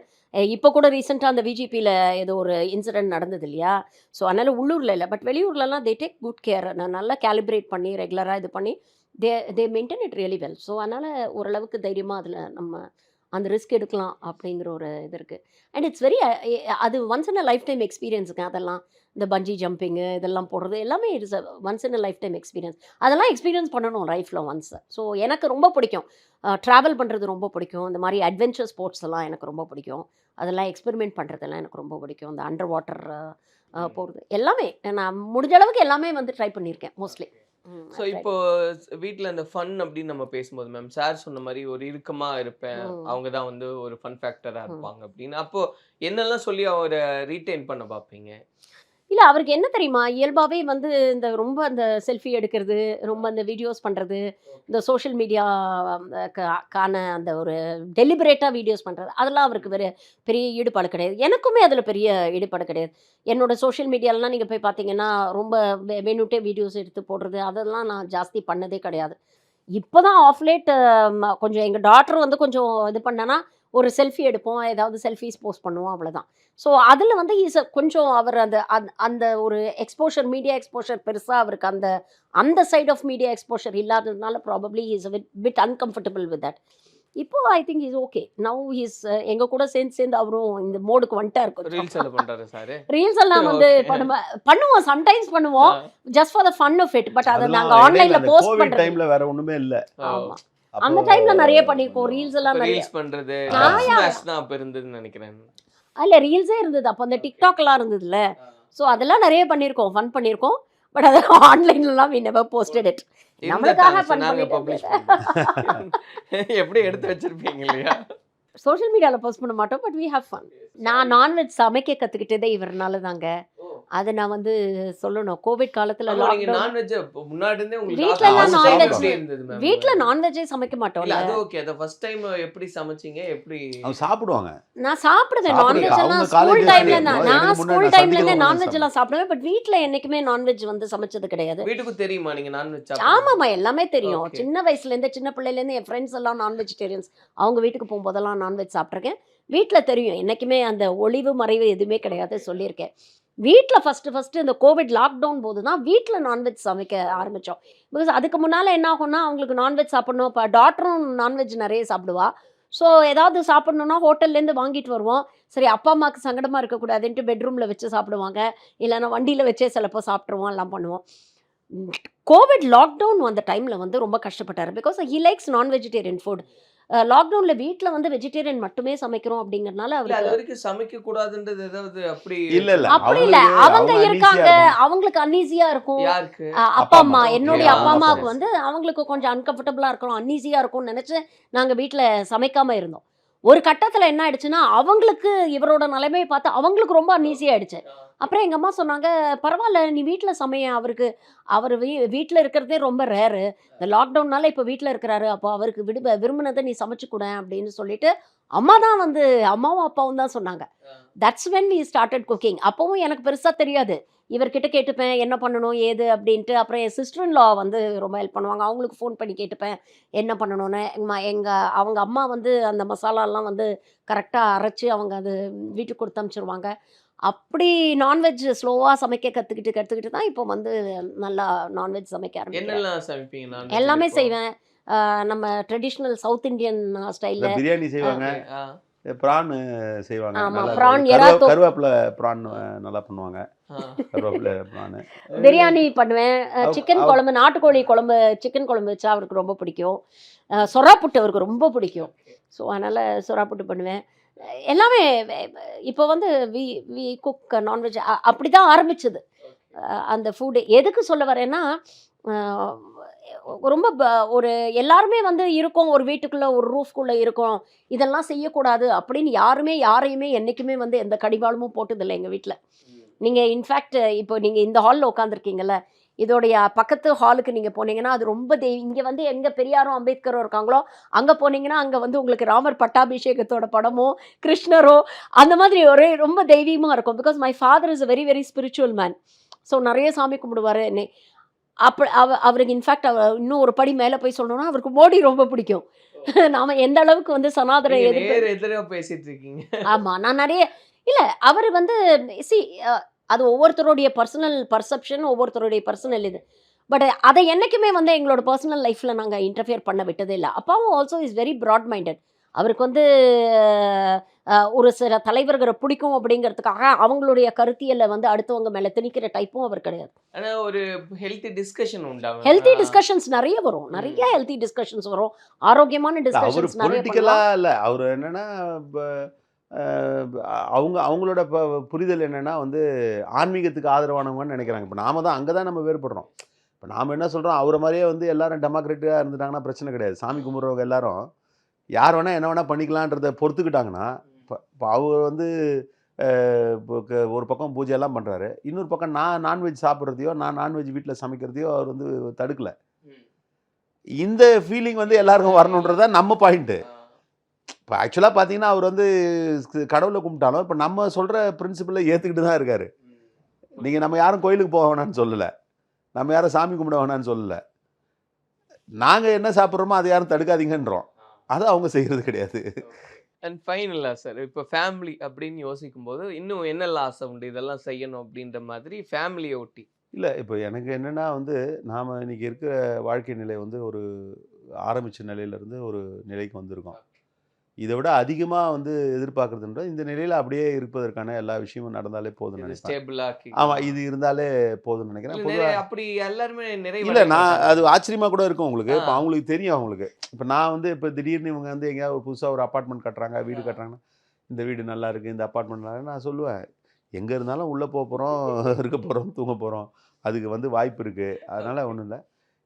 இப்போ கூட ரீசெண்டாக அந்த விஜிபியில் ஏதோ ஒரு இன்சிடென்ட் நடந்தது இல்லையா? ஸோ அதனால் உள்ளூரில் இல்லை. பட் வெளியூர்லலாம் தே டேக் குட் கேர் நான் நல்லா கேலிப்ரேட் பண்ணி ரெகுலராக இது பண்ணி they they maintain it really well so அதனால் ஓரளவுக்கு தைரியமாக அதில் நம்ம அந்த ரிஸ்க் எடுக்கலாம் அப்படிங்கிற ஒரு இது இருக்குது அண்ட் இட்ஸ் வெரி அது once in a life time எக்ஸ்பீரியன்ஸுங்க அதெல்லாம் இந்த பஞ்சி ஜம்பிங்கு இதெல்லாம் போடுறது எல்லாமே it's once in a lifetime experience அதெல்லாம் எக்ஸ்பீரியன்ஸ் பண்ணணும் லைஃப்பில் ஒன்ஸ் ஸோ எனக்கு ரொம்ப பிடிக்கும். ட்ராவல் பண்ணுறது ரொம்ப பிடிக்கும். இந்த மாதிரி அட்வென்ச்சர் ஸ்போர்ட்ஸ் எல்லாம் எனக்கு ரொம்ப பிடிக்கும். அதெல்லாம் எக்ஸ்பெரிமெண்ட் பண்ணுறதெல்லாம் எனக்கு ரொம்ப பிடிக்கும். இந்த அண்டர் வாட்டர் போகிறது எல்லாமே. நான் முடிஞ்ச அளவுக்கு எல்லாமே வந்து ட்ரை பண்ணியிருக்கேன் மோஸ்ட்லி ஸோ இப்போ வீட்டில் அந்த ஃபன் அப்படின்னு நம்ம பேசும்போது மேம் சார் சொன்ன மாதிரி ஒரு இறுக்கமா இருப்பேன். அவங்க தான் வந்து ஒரு ஃபன் ஃபேக்டரா ம். இருப்பாங்க அப்படின்னு அப்போ என்னெல்லாம் சொல்லி அவரை ரீட்டைன் பண்ண பார்ப்பீங்க இல்லை அவருக்கு என்ன தெரியுமா? இயல்பாகவே வந்து இந்த ரொம்ப அந்த செல்ஃபி எடுக்கிறது ரொம்ப அந்த வீடியோஸ் பண்ணுறது இந்த சோஷியல் மீடியா கான அந்த ஒரு டெலிபரேட்டாக வீடியோஸ் பண்ணுறது அதெல்லாம் அவருக்கு வேறு பெரிய ஈடுபாடு கிடையாது. எனக்குமே அதில் பெரிய ஈடுபாடு கிடையாது. என்னோட சோஷியல் மீடியாலலாம் நீங்கள் போய் பார்த்தீங்கன்னா ரொம்ப வேணுட்டே வீடியோஸ் எடுத்து போடுறது அதெல்லாம் நான் ஜாஸ்தி பண்ணதே கிடையாது. இப்போ தான் ஆஃப்லேட் கொஞ்சம் எங்கள் டாக்டர் வந்து கொஞ்சம் இது பண்ணனா ஒரு செல்ஃபி எடுப்போம் ஏதாவது செல்ஃபிஸ் போஸ்ட் பண்ணுவோம் அவ்வளோதான் ஸோ அதில் வந்து இஸ் கொஞ்சம் அவர் அந்த அந்த- ஒரு எக்ஸ்போஷர் மீடியா எக்ஸ்போஷர் பெருசாக அவருக்கு அந்த அந்த சைட் ஆஃப் மீடியா எக்ஸ்போஷர் இல்லாததுனால probably is bit uncomfortable with that இப்போ I think is okay now is எங்க கூட சேர்ந்து சேர்ந்து அவரும் இந்த மோடுக்கு பண்றாரு சார் ரீல்ஸ் எல்லாம் வந்து பண்ணுவோம் சம்டைம்ஸ் பண்ணுவோம் just for the fun of it but அதை நாங்க ஆன்லைன்ல போஸ்ட் பண்றது டைம்ல வேற ஒண்ணுமே இல்ல. ஆமா. அப்போ அந்த டைம்ல நிறைய பண்ணிருக்கோம். ரீல்ஸ் எல்லாம் நிறைய. ரீல்ஸ் பண்றது தான் அப்ப இருந்ததுன்னு நினைக்கிறேன். அல்ல ரீல்ஸே இருந்தது. அப்போ அந்த டிக்டாக் எல்லாம் இருந்ததுல. ஸோ அதெல்லாம் நிறைய பண்ணியிருக்கோம் ஃபன் பண்ணியிருக்கோம் பட் அதை ஆன்லைன்லலாம் வி நெவர் போஸ்டட் இட் நம்மளுக்காக பப்ளிஷ் எப்படி எடுத்து வச்சிருப்பீங்க இல்லையா? சோஷியல் மீடியாவில் போஸ்ட் பண்ண மாட்டோம் பட் வி ஹேவ் ஃபன் நான் நான்வெஜ் சமைக்க கற்றுக்கிட்டதே இவர்னால தாங்க அதை நான் வந்து சொல்லணும். கோவிட் காலத்துல வீட்ல நான்வெஜ்ஜே சமைக்க இல்ல மாட்டோம்ல அது ஓகே அத ஃபர்ஸ்ட் டைம் எப்படி சமைச்சீங்க? எப்படி அவங்க சாப்பிடுவாங்க. நான் சாப்பிடுவேன். நான்வெஜ் எல்லாம் ஸ்கூல் டைம்ல நான் ஸ்கூல் டைம்ல இருந்தே நான்வெஜ் எல்லாம் சாப்பிடுவேன். பட் வீட்ல என்னைக்குமே நான்வெஜ் வந்து சமைச்சது கிடையாது. வீட்டுக்கு தெரியுமா நீங்க நான்வெஜ் ஆமாமா எல்லாமே தெரியும். சின்ன வயசுல இருந்தே சின்ன பிள்ளையில இருந்து என் ஃப்ரெண்ட்ஸ் எல்லாம் நான் வெஜிடேரியன்ஸ் அவங்க வீட்டுக்கு போகும்போதெல்லாம் நான்வெஜ் சாப்பிட்ருக்கேன் வீட்ல தெரியும். என்னைக்குமே அந்த ஒளிவு மறைவு எதுவுமே கிடையாது சொல்லியிருக்கேன். வீட்டில் ஃபஸ்ட்டு ஃபஸ்ட்டு இந்த கோவிட் லாக்டவுன் போது தான் வீட்டில் நான்வெஜ் சமைக்க ஆரம்பித்தோம் பிகாஸ் அதுக்கு முன்னால் என்ன ஆகும்னா அவங்களுக்கு நான்வெஜ் சாப்பிடணும். இப்போ டாக்டரும் நான்வெஜ் நிறைய சாப்பிடுவா. ஸோ ஏதாவது சாப்பிட்ணுன்னா ஹோட்டல்லேருந்து வாங்கிட்டு வருவோம். சரி அப்பா அம்மாவுக்கு சங்கடமாக இருக்கக்கூடாதுன்ட்டு பெட்ரூமில் வச்சு சாப்பிடுவாங்க. இல்லைன்னா வண்டியில் வச்சே சிலப்போ சாப்பிட்ருவோம் எல்லாம் பண்ணுவோம். கோவிட் லாக்டவுன் வந்த டைமில் வந்து ரொம்ப கஷ்டப்பட்டார். Because he likes non vegetarian food லாக்டவுனில் வீட்டில் வந்து வெஜிடேரியன் மட்டுமே சமைக்கிறோம் அப்படிங்கறதுனால அது அவருக்கு வரைக்கும் சமைக்க கூடாதுன்றது ஏதாவது அப்படி இல்ல இல்ல. அப்படி இல்ல. அவங்களுக்கு- அவங்க இருக்காங்க. அவங்களுக்கும் அன்ஈஸியா இருக்கும். அப்பா அம்மா. என்னுடைய அப்பா அம்மாவுக்கு. வந்து அவங்களுக்கு கொஞ்சம் அன்கம்ஃபர்டபுளா இருக்கணும். அன்ஈஸியா இருக்கும்னு நினைச்சு நாங்க வீட்ல சமைக்காம இருந்தோம். ஒரு கட்டத்துல என்ன ஆயிடுச்சுன்னா அவங்களுக்கு இவரோட நிலைமையை பார்த்து அவங்களுக்கு ரொம்ப அன்ஈஸி ஆயிடுச்சு அப்புறம் எங்க அம்மா சொன்னாங்க பரவாயில்ல நீ வீட்ல சமைய அவருக்கு அவர் வீ வீட்டில் இருக்கிறதே ரொம்ப ரேரு. இந்த லாக்டவுன்னால இப்போ வீட்டில் இருக்கிறாரு அப்போ அவருக்கு விடு விரும்பினதை நீ சமைச்சு கொடு அப்படின்னு சொல்லிட்டு அம்மா தான் வந்து அம்மாவும் அப்பாவும் தான் சொன்னாங்க. That's when we started cooking அப்போவும் எனக்கு பெருசாக தெரியாது. இவர்கிட்ட கேட்டுப்பேன் என்ன பண்ணணும் ஏது அப்படின்ட்டு. அப்புறம் என் சிஸ்டர் லா வந்து ரொம்ப ஹெல்ப் பண்ணுவாங்க. அவங்களுக்கு ஃபோன் பண்ணி கேட்டுப்பேன் என்ன பண்ணணும்னு. எங்கள் எங்கள் அவங்க அம்மா வந்து அந்த மசாலாலாம் வந்து கரெக்டாக அரைச்சி அவங்க அது வீட்டுக்கு கொடுத்து அனுப்பிச்சிருவாங்க அப்படி நான்வெஜ் ஸ்லோவாக சமைக்க கற்றுக்கிட்டு கற்றுக்கிட்டு தான் இப்போ வந்து நல்லா நான்வெஜ் சமைக்க ஆரம்பிக்கிறேன் என்னெல்லாம் சமைப்பீங்க non-veg எல்லாமே? செய்வேன். நம்ம ட்ரெடிஷ்னல் சவுத் இந்தியன் இந்த ஸ்டைலில் பிரியாணி செய்வாங்க. ப்ரான் செய்வாங்க. ஆமா, நல்லா prawn, கருவே- எறா தொ- கருவேப்பிலை ப்ரான் நல்லா பண்ணுவாங்க. கருவேப்பிலை ப்ரான் பிரியாணி பண்ணுவேன். சிக்கன் குழம்பு நாட்டுக்கோழி குழம்பு சிக்கன் குழம்பு வச்சா அவருக்கு ரொம்ப பிடிக்கும். சொரா புட்டு அவருக்கு ரொம்ப பிடிக்கும். ஸோ அதனால் சொரா புட்டு பண்ணுவேன். எல்லாமே இப்போ வந்து வி வி குக் நான்வெஜ் அப்படி தான் ஆரம்பிச்சது. அந்த ஃபுட்டு எதுக்கு சொல்ல வரேன்னா ரொம்ப ஒரு எல்லாருமே வந்து இருக்கோம் ஒரு வீட்டுக்குள்ளே ஒரு ரூஃப்குள்ளே இருக்கோம். இதெல்லாம் செய்யக்கூடாது அப்படின்னு யாருமே யாரையுமே என்றைக்குமே வந்து எந்த கடிவாளமும் போட்டதில்லை எங்கள் வீட்டில் நீங்கள் இன்ஃபேக்ட் இப்போ நீங்கள் இந்த ஹாலில் உட்காந்துருக்கீங்கல்ல இதோடைய பக்கத்து ஹாலுக்கு நீங்கள் போனீங்கன்னா அது ரொம்ப தெய்வ இங்கே வந்து எங்கே பெரியாரும் அம்பேத்கரும் இருக்காங்களோ அங்கே போனீங்கன்னா அங்கே வந்து உங்களுக்கு ராமர் பட்டாபிஷேகத்தோட படமோ கிருஷ்ணரோ அந்த மாதிரி ஒரே ரொம்ப தெய்வீகமாக இருக்கும். Because my father is a very very spiritual man so நிறைய சாமி கும்பிடுவார் என்னை. அப்ப அவ அவருக்கு இன்ஃபேக்ட் அவ இன்னும் ஒரு படி மேலே போய் சொல்லணும்னா அவருக்கு மோடி ரொம்ப பிடிக்கும். நாம எந்த அளவுக்கு வந்து சனாதன எதிர்ப்பு பேசிட்டு இருக்கீங்க. ஆமா நான் நிறைய இல்ல அவர் வந்து சி அது ஒவ்வொருத்தருடைய பர்சனல் பர்செப்ஷன் ஒவ்வொருத்தருடைய பர்சனல் இது. பட் அதை என்னைக்குமே வந்து எங்களோட பர்சனல் லைஃப்ல நாங்க இன்டர்ஃபியர் பண்ண விட்டதே இல்லை. அப்பாவும் also is very broad minded அவருக்கு வந்து ஒரு சில தலைவர்களை பிடிக்கும் அப்படிங்கிறதுக்காக அவங்களுடைய கருத்தியலை வந்து அடுத்தவங்க மேல திணிக்கிற டைப்பும் அவர் கிடையாது. ஆனா ஒரு ஹெல்த்தி டிஸ்கஷன் உண்டாகும் ஹெல்த்தி டிஸ்கஷன்ஸ் நிறைய வரும். நிறைய ஹெல்த்தி டிஸ்கஷன்ஸ் வரும். ஆரோக்கியமான டிஸ்கஷன்ஸ் நிறைய. இல்ல. அவர் என்னன்னா அவங்க அவங்களோட ப- புரிதல் என்னன்னா வந்து ஆன்மீகத்துக்கு ஆதரவானவங்கன்னு நினைக்கிறாங்க. இப்போ நாம தான் அங்கே தான் நம்ம வேறுபடுறோம். இப்போ நாம என்ன சொல்றோம்? அவரை மாதிரியே வந்து எல்லாரும் டெமோக்ராட்டிக்காக இருந்துட்டாங்கன்னா பிரச்சனை கிடையாது. சாமி கும்பிட்றவங்க எல்லாரும் யார் வேணா என்ன வேணா பண்ணிக்கலான்றத பொறுத்துக்கிட்டாங்கன்னா இப்போ இப்போ அவர் வந்து இப்போ ஒரு பக்கம் பூஜையெல்லாம் பண்ணுறாரு இன்னொரு பக்கம் நான் நான்வெஜ் சாப்பிட்றதையோ நான் நான்வெஜ் வீட்டில் சமைக்கிறதையோ அவர் வந்து தடுக்கல. இந்த ஃபீலிங் வந்து எல்லாருக்கும் வரணுன்றது தான் நம்ம பாயிண்ட்டு இப்போ ஆக்சுவலாக பார்த்தீங்கன்னா அவர் வந்து கடவுளை கும்பிட்டாலும் இப்போ நம்ம சொல்கிற பிரின்சிபலை ஏற்றுக்கிட்டு தான் இருக்காரு. நீங்கள் நம்ம யாரும் கோயிலுக்கு போக வேணாம்னு சொல்லலை. நம்ம யாரும் சாமி கும்பிட வேணாம்னு சொல்லலை. நாங்கள் என்ன சாப்பிட்றோமோ அதை யாரும் தடுக்காதீங்கன்றோம். அதை அவங்க செய்கிறது கிடையாது. அண்ட் ஃபைனலா சார் இப்போ ஃபேமிலி அப்படின்னு யோசிக்கும் போது இன்னும் என்னெல்லாம் ஆசை உண்டு? இதெல்லாம் செய்யணும் அப்படின்ற மாதிரி ஃபேமிலியை ஒட்டி. இல்லை இப்போ எனக்கு என்னென்னா வந்து நாம் இன்னைக்கு இருக்கிற வாழ்க்கை நிலை வந்து ஒரு ஆரம்பித்த நிலையிலேருந்து ஒரு நிலைக்கு வந்திருக்கோம். இதை விட அதிகமாக வந்து எதிர்பார்க்குறதுன்ற இந்த நிலையில் அப்படியே இருப்பதற்கான எல்லா விஷயமும் நடந்தாலே நினைப்பேன். ஸ்டேபிளா ஆமாம் இது இருந்தாலே போதும்னு நினைக்கிறேன். அப்படி எல்லாருமே நிறைய இல்லை நான் அது ஆச்சரியமாக கூட இருக்கும் உங்களுக்கு. இப்போ. அவங்களுக்கு தெரியும் அவங்களுக்கு. இப்போ நான் வந்து இப்போ திடீர்னு இவங்க வந்து எங்கேயாவது ஒரு புதுசாக ஒரு அப்பார்ட்மெண்ட் கட்டுறாங்க வீடு. கட்டுறாங்கன்னா இந்த வீடு நல்லா இருக்குது இந்த அப்பார்ட்மெண்ட் நல்லா இருக்கு நான் சொல்லுவேன். எங்கே இருந்தாலும் உள்ளே போக போகிறோம் இருக்க போகிறோம் தூங்க போகிறோம் அதுக்கு வந்து வாய்ப்பு இருக்குது அதனால் ஒன்றும் இல்லை.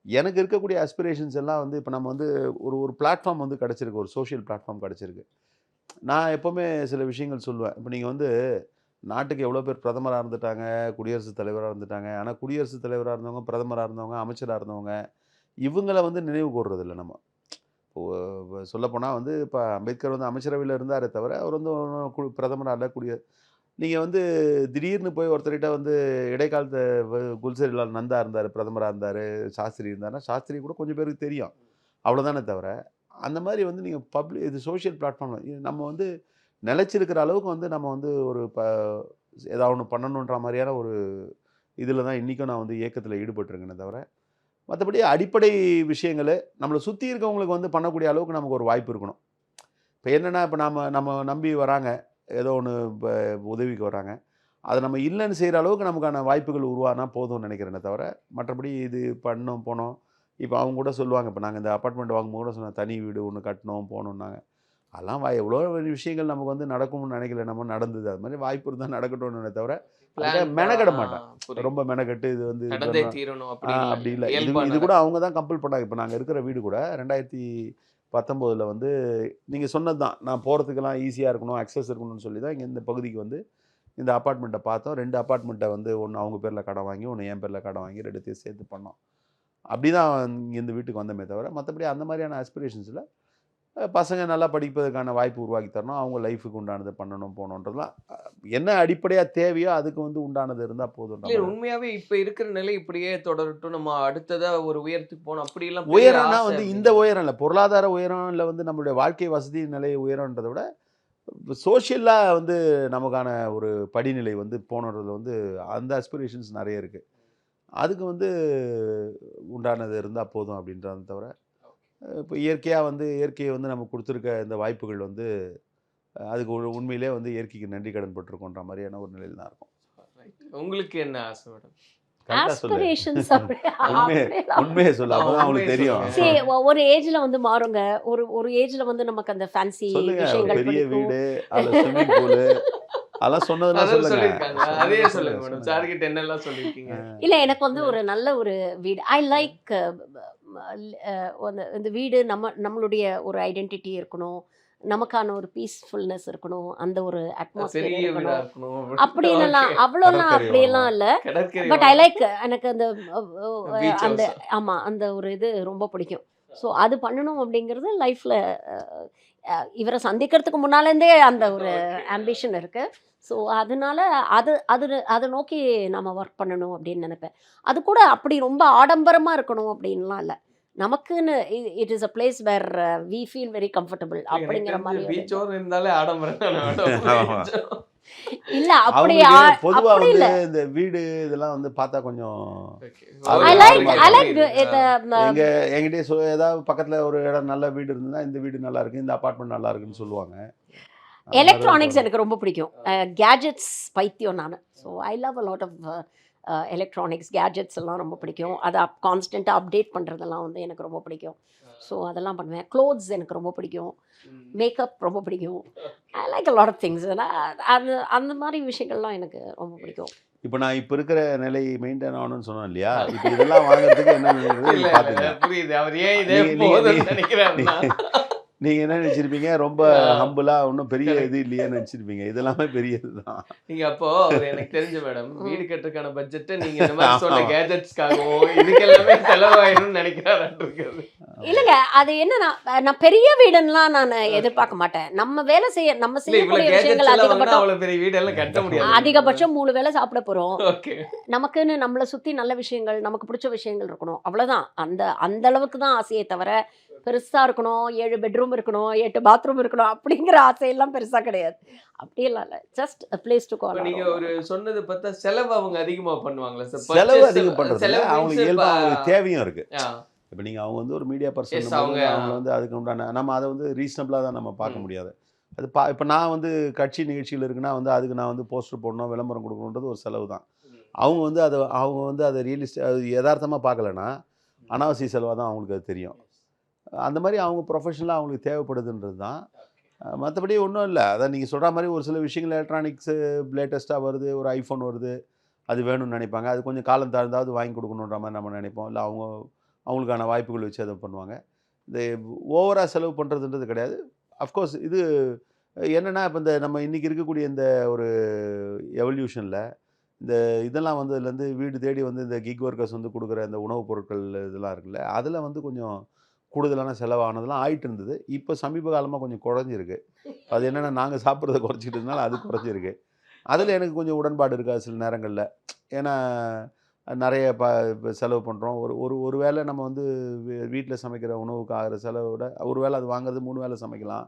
எனக்கு இருக்கக்கூடிய அஸ்பிரேஷன்ஸ் எல்லாம் வந்து இப்போ நம்ம வந்து ஒரு ஒரு பிளாட்ஃபார்ம் வந்து கிடச்சிருக்கு. ஒரு சோஷியல் பிளாட்ஃபார்ம் கிடச்சிருக்கு. நான் எப்போவுமே சில விஷயங்கள் சொல்லுவேன். இப்போ நீங்கள் வந்து நாட்டுக்கு எவ்வளோ பேர் பிரதமராக இருந்துட்டாங்க குடியரசுத் தலைவராக இருந்துட்டாங்க. ஆனால் குடியரசுத் தலைவராக இருந்தவங்க பிரதமராக இருந்தவங்க அமைச்சராக இருந்தவங்க இவங்களை வந்து நினைவு கூறுறது இல்லை நம்ம. இப்போ சொல்லப்போனால் வந்து இப்போ அம்பேத்கர் வந்து அமைச்சரவையில் இருந்தாரே தவிர அவர் வந்து பிரதமராக இல்லை குடிய நீங்கள் வந்து திடீர்னு போய் ஒருத்தர்கிட்ட வந்து இடைக்காலத்து குல்சரிலால் நந்தா இருந்தார் பிரதமராக இருந்தார் சாஸ்திரி இருந்தார்னா சாஸ்திரி கூட கொஞ்சம் பேருக்கு தெரியும். அவ்வளோதானே தவிர அந்த மாதிரி வந்து நீங்கள் பப்ளிக் இது சோஷியல் பிளாட்ஃபார்ம் நம்ம வந்து நிலச்சிருக்கிற அளவுக்கு வந்து நம்ம வந்து ஒரு ப ஏதாவது ஒன்று பண்ணணுன்ற மாதிரியான ஒரு இதில் தான் இன்றைக்கும் நான் வந்து இயக்கத்தில் ஈடுபட்டிருக்கேனே தவிர மற்றபடி அடிப்படை விஷயங்கள் நம்மளை சுற்றி இருக்கவங்களுக்கு வந்து பண்ணக்கூடிய அளவுக்கு நமக்கு ஒரு வாய்ப்பு இருக்கணும். இப்போ என்னென்னா இப்போ நாம் நம்ம நம்பி வராங்க ஏதோ ஒன்று இப்போ உதவிக்கு வராங்க. அதை நம்ம இல்லைன்னு செய்கிற அளவுக்கு நமக்கான வாய்ப்புகள் உருவானா போதும்னு நினைக்கிறேனே தவிர மற்றபடி இது பண்ணோம் போனோம். இப்போ அவங்க கூட சொல்லுவாங்க இப்போ நாங்கள் இந்த அப்பார்ட்மெண்ட் வாங்கும்போது கூட சொன்னோம் தனி வீடு ஒன்று கட்டணும் போகணுன்னாங்க அதெல்லாம் வா எவ்வளோ விஷயங்கள் நமக்கு வந்து நடக்கும்னு நினைக்கல நம்ம நடந்தது. அது மாதிரி வாய்ப்பு இருந்தால் நடக்கட்டும்னு தவிர மெனக்கெட மாட்டேன். ரொம்ப மெனக்கெட்டு இது வந்து அப்படி இல்லை. இது கூட அவங்க தான் கம்பல் பண்ணாங்க. இப்போ நாங்கள் இருக்கிற வீடு கூட ரெண்டாயிரத்தி பத்தொம்போதில் வந்து நீங்கள் சொன்னது தான் நான் போகிறதுக்கெல்லாம் ஈஸியாக இருக்கணும் அக்சஸ் இருக்கணும்னு சொல்லி தான் இங்கே இந்த பகுதிக்கு வந்து இந்த அப்பார்ட்மெண்ட்டை பார்த்தோம். ரெண்டு அப்பார்ட்மெண்ட்டை வந்து ஒன்று அவங்க பேரில் கடன் வாங்கி ஒன்று என் பேரில் கடன் வாங்கி ரெண்டுத்தையும் சேர்த்து பண்ணோம். அப்படி தான் இங்கே இந்த வீட்டுக்கு வந்தமே தவிர மற்றபடி அந்த மாதிரியான ஆஸ்பிரேஷன்ஸில் பசங்க நல்லா படிப்பதற்கான வாய்ப்பு உருவாக்கி தரணும். அவங்க லைஃபுக்கு உண்டானது பண்ணணும் போகணுன்றதுலாம் என்ன அடிப்படையாக தேவையோ அதுக்கு வந்து உண்டானது இருந்தால் போதும் இல்ல உண்மையாவே இப்ப இருக்கிற நிலை இப்படியே தொடரட்டும். நம்ம அடுத்ததா ஒரு உயரத்துக்கு போகணும். அப்படி எல்லாம் பெரிய உயரம்னா வந்து இந்த உயரம் இல்லை. பொருளாதார உயரம் இல்லை வந்து நம்மளுடைய வாழ்க்கை வசதி நிலை உயரம்ன்றதை விட சோஷியலாக வந்து நமக்கான ஒரு படிநிலை வந்து போனதுல வந்து அந்த அஸ்பிரேஷன்ஸ் நிறைய இருக்குது அதுக்கு வந்து உண்டானது இருந்தால் போதும் அப்படின்றத தவிர இப்போ இயற்கையாக வந்து இயற்கையை வந்து நம்ம கொடுத்துருக்க இந்த வாய்ப்புகள் வந்து அதுக்கு ஒரு உண்மையிலே வந்து இயற்கைக்கு நன்றி கடன் பட்டிருக்கோன்ற மாதிரியான ஒரு நிலையில் தான் இருக்கும். உங்களுக்கு என்ன ஆசை மேடம்? உண்மையை சொல்லு. அப்போ தான் அவங்களுக்கு தெரியும். ஒரு ஏஜ்ல வந்து மாறுங்க. ஒரு ஒரு ஏஜ்ல வந்து நமக்கு அந்த ஃபேன்சி விஷயங்கள் பெரிய வீடு அதெல்லாம் சொன்னதெல்லாம் சொல்லுங்க. அதே சொல்லுங்க, மேடம். சார் கிட்ட என்னெல்லாம் சொல்லிருக்கீங்க இல்ல எனக்கு வந்து ஒரு நல்ல ஒரு வீடு. ஐ லைக் இந்த வீடு நம்ம நம்மளுடைய ஒரு ஐடென்டிட்டி இருக்கணும். நமக்கான ஒரு பீஸ்ஃபுல்னஸ் இருக்கணும். அந்த ஒரு அட்மாஸ்பியர் இருக்கணும். அப்படின்னுலாம். அவ்வளோலாம் அப்படியெல்லாம். இல்ல. பட் ஐ லைக் எனக்கு அந்த அந்த house. ஆமா அந்த ஒரு இது ரொம்ப பிடிக்கும். ஸோ அது பண்ணணும் அப்படிங்கிறது லைஃப்ல இவரை சந்திக்கிறதுக்கு முன்னாலேருந்தே அந்த ஒரு ஆம்பிஷன் இருக்கு. ஸோ அதனால அது அது அதை நோக்கி நம்ம ஒர்க் பண்ணணும் அப்படின்னு நினைப்பேன். அது கூட அப்படி ரொம்ப ஆடம்பரமா இருக்கணும் அப்படின்லாம் இல்லை. நமக்குன்னு it is a place where we feel very comfortable அப்படிங்கிற மாதிரி. பீச்சோர் இருந்தாலே ஆடம்பரம் இல்ல அப்படி பொதுவா வந்து இல்ல. இந்த வீடு இதெல்லாம் வந்து பார்த்தா கொஞ்சம் ஐ லைக் ஐ லைக். எங்க என்கிட்டயே சொ ஏதாவது பக்கத்துல ஒரு இடம் நல்ல வீடு இருந்ததுன்னா இந்த வீடு நல்லா இருக்கு இந்த அபார்ட்மெண்ட் நல்லா இருக்குன்னு சொல்லுவாங்க. எலக்ட்ரானிக்ஸ் எனக்கு ரொம்ப பிடிக்கும். கேஜெட்ஸ் பைத்தியம் நான். So I love a lot of electronics gadgets எல்லாம் ரொம்ப பிடிக்கும். அதை கான்ஸ்டண்ட்டாக அப்டேட் பண்ணுறதெல்லாம் வந்து எனக்கு ரொம்ப பிடிக்கும். ஸோ அதெல்லாம் பண்ணுவேன். க்ளோத்ஸ் எனக்கு ரொம்ப பிடிக்கும். மேக்கப் ரொம்ப பிடிக்கும். I like a lot of things அது அந்த மாதிரி விஷயங்கள்லாம் எனக்கு ரொம்ப பிடிக்கும். இப்போ நான் இப்போ இருக்கிற நிலை மெயின்டைன் ஆகணும்னு சொன்னேன் இல்லையா? இப்போ இதெல்லாம் வாங்குறதுக்கு என்ன புரியுது. அவர் ஏன் இதே நீங்க- நீங்க- போதும்னு நீங்க- நினைக்கிறாருன்னா நீங்க என்ன நினைச்சிருப்பீங்க? ரொம்ப ஆ. ஹம்புலா ஒன்றும் பெரிய இது இல்லையே நினைச்சிருப்பீங்க. இதெல்லாமே பெரிய இதுதான் நீங்க அப்போ அவர் எனக்கு தெரிஞ்ச மேடம் வீடு கட்டுறதுக்கான பட்ஜெட்டை நீங்க இந்த மாதிரி சொன்ன. கேஜெட்ஸ்க்காகவும் இதுக்கு எல்லாமே செலவாயிடும்னு நினைக்கிறாரு இல்லைங்க அது என்னன்னா நான் பெரிய வீடுன்னெலாம் நான் எதிர்பார்க்க மாட்டேன். நம்ம வேலை செய்ய நம்ம செய்யக்கூடிய விஷயங்கள் அதிகபட்சம் அவ்வளவு பெரிய வீடெல்லாம் கட்ட முடியாது. அதிகபட்சம் மூணு வேளை சாப்பிட போகிறோம் ஓகே. நமக்குன்னு நம்மளை சுற்றி நல்ல விஷயங்கள் நமக்கு பிடிச்ச விஷயங்கள் இருக்கணும். அவ்வளோதான் அந்த அந்த அளவுக்கு தான் ஆசையே தவிர பெருசாக இருக்கணும் ஏழு பெட்ரூம் இருக்கணும் எட்டு பாத்ரூம் இருக்கணும் அப்படிங்கிற ஆசையெல்லாம் பெருசாக கிடையாது. அப்படியெல்லாம் இல்லை. ஜஸ்ட் பிளேஸ் டு கால் நீங்க ஒரு சொன்னது பார்த்தா செலவு அவங்க அதிகமா பண்ணுவாங்களா சார் செலவு அதிகம் பண்றது இல்ல, அவங்களுக்கு இயல்பா அவங்களுக்கு தேவையும் இருக்கு. இப்போ நீங்கள் அவங்க வந்து ஒரு மீடியா பர்சன் அவங்க- அவங்க வந்து அதுக்கு உண்டான நம்ம அதை வந்து ரீசனபிளாக தான் நம்ம பார்க்க. முடியாது. அது பா இப்போ நான் வந்து கட்சி நிகழ்ச்சியில் இருக்குன்னா வந்து அதுக்கு நான் வந்து போஸ்டர் போடணும் விளம்பரம் கொடுக்கணுன்றது ஒரு செலவு தான். அவங்க வந்து அதை அவங்க வந்து அதை ரியலிஸ்ட் அது யதார்த்தமாக பார்க்கலன்னா அனாவசிய செலவாக தான் அவங்களுக்கு அது தெரியும். அந்த மாதிரி அவங்க ப்ரொஃபஷனலாக அவங்களுக்கு தேவைப்படுதுன்றது தான். மற்றபடி ஒன்றும் இல்லை. அதான் நீங்கள் சொல்கிற மாதிரி ஒரு சில விஷயங்கள் எலக்ட்ரானிக்ஸு லேட்டஸ்ட்டாக வருது ஒரு ஐஃபோன் வருது அது வேணும்னு நினைப்பாங்க. அது கொஞ்சம் காலம் தாழ்ந்தாவது வாங்கி கொடுக்கணுன்ற மாதிரி நம்ம நினைப்போம். இல்லை அவங்க அவங்களுக்கான வாய்ப்புகள் வச்சு அதை பண்ணுவாங்க. இந்த ஓவராக செலவு பண்ணுறதுன்றது கிடையாது. அஃப்கோர்ஸ் இது என்னென்னா இப்போ இந்த நம்ம இன்றைக்கி இருக்கக்கூடிய இந்த ஒரு எவல்யூஷனில் இந்த இதெல்லாம் வந்து இதுலேருந்து வீடு தேடி வந்து இந்த கிக் ஒர்க்கர்ஸ் வந்து கொடுக்குற இந்த உணவுப் பொருட்கள் இதெல்லாம் இருக்குல்ல அதில் வந்து கொஞ்சம் கூடுதலான செலவானதெல்லாம் ஆயிட்டு இருந்தது இப்போ சமீப காலமாக கொஞ்சம் குறைஞ்சிருக்கு. அது என்னென்னா நாங்கள் சாப்பிட்றத குறைச்சிக்கிட்டதுனால அது குறைஞ்சிருக்கு. அதில் எனக்கு கொஞ்சம் உடன்பாடு இருக்காது சில நேரங்களில். ஏன்னா நிறைய ப செலவு பண்ணுறோம் ஒரு ஒரு ஒரு வேளை நம்ம வந்து வீட்டில் சமைக்கிற உணவுக்கு ஆகிற செலவை விட ஒரு வேளை அது வாங்குறது மூணு வேளை சமைக்கலாம்.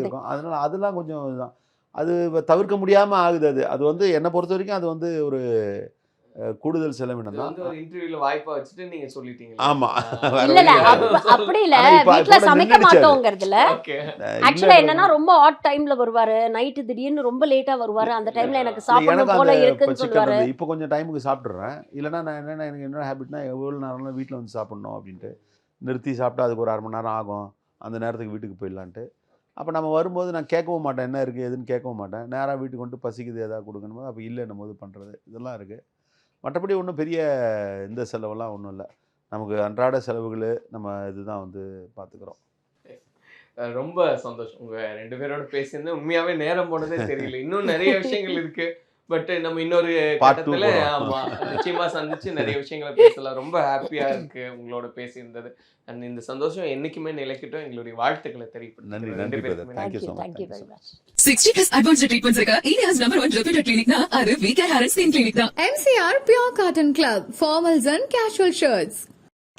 இருக்கும். அதனால அதெல்லாம் கொஞ்சம் அது தவிர்க்க முடியாமல் ஆகுது அது. அது வந்து என்னை பொறுத்த வரைக்கும் அது வந்து ஒரு கூடுதல் செலவினம் தான். வந்து ஒரு இன்டர்வியூல வாய்ப்பா வச்சுட்டு நீங்க சொல்லிட்டீங்க ஆமா. இல்ல. அப்படி இல்ல. வீட்ல சமைக்க. மாட்டோங்கிறதுல. ஆக்சுவலா என்னன்னா ரொம்ப ஆட் டைம்ல வருவாரு. நைட்டு திடீர்னு ரொம்ப லேட்டா வருவாரு. அந்த டைம்ல எனக்கு சாப்பிடணும் போல இருக்குன்னு சொல்லுவாரு. இப்போ கொஞ்சம் டைமுக்கு சாப்பிட்றேன் இல்லைன்னா நான் என்னென்ன எனக்கு என்ன ஹேபிட்னா எவ்வளோ நேரம்லாம் வீட்டில் வந்து சாப்பிட்ணும் அப்படின்ட்டு. நிறுத்தி சாப்பிட்டா அதுக்கு ஒரு அரை மணி நேரம் ஆகும். அந்த நேரத்துக்கு வீட்டுக்கு போயிடலான்ட்டு. அப்போ நம்ம வரும்போது நான் கேட்கவும் மாட்டேன். என்ன இருக்குது எதுன்னு கேட்கவும் மாட்டேன். நேராக வீட்டுக்கு கொண்டு பசிக்குது எதாவது கொடுக்கணும் அப்போ இல்லைன்னும் போது பண்ணுறது இதெல்லாம் இருக்குது மற்றபடி ஒன்றும் பெரிய இந்த செலவெல்லாம் ஒன்றும் இல்லை. நமக்கு அன்றாட செலவுகள் நம்ம இதுதான் வந்து பார்த்துக்குறோம் ரொம்ப சந்தோஷம். உங்கள் ரெண்டு பேரோட பேசியிருந்தேன் உண்மையாகவே நேரம் போனதே தெரியல. இன்னும் நிறைய விஷயங்கள் இருக்கு. பட் நம்ம இன்னொரு கட்டத்துல. ஆமா நிச்சயமா சந்திச்சு நிறைய விஷயங்களை பேசலாம். ரொம்ப ஹாப்பியா இருக்கு உங்களோட பேசியிருந்தது. அண்ட் இந்த சந்தோஷம் என்னைக்குமே நிலைக்கட்டும். எங்களுடைய வாழ்த்துக்களை much sixty plus advance treatments இருக்க இந்தியாஸ் நம்பர் ஒன் ரெப்யூட்டட் கிளினிக்னா அது we care hair and skin clinic தான் MCR Pure Cotton Club, formals and casual shirts.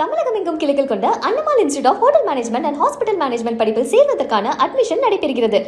தமிழகம் எங்கும் கிளைகள் கொண்ட Annamal institute of hotel management and hospital management படிப்பில் சேர்வதற்கான அட்மிஷன் நடைபெறுகிறது.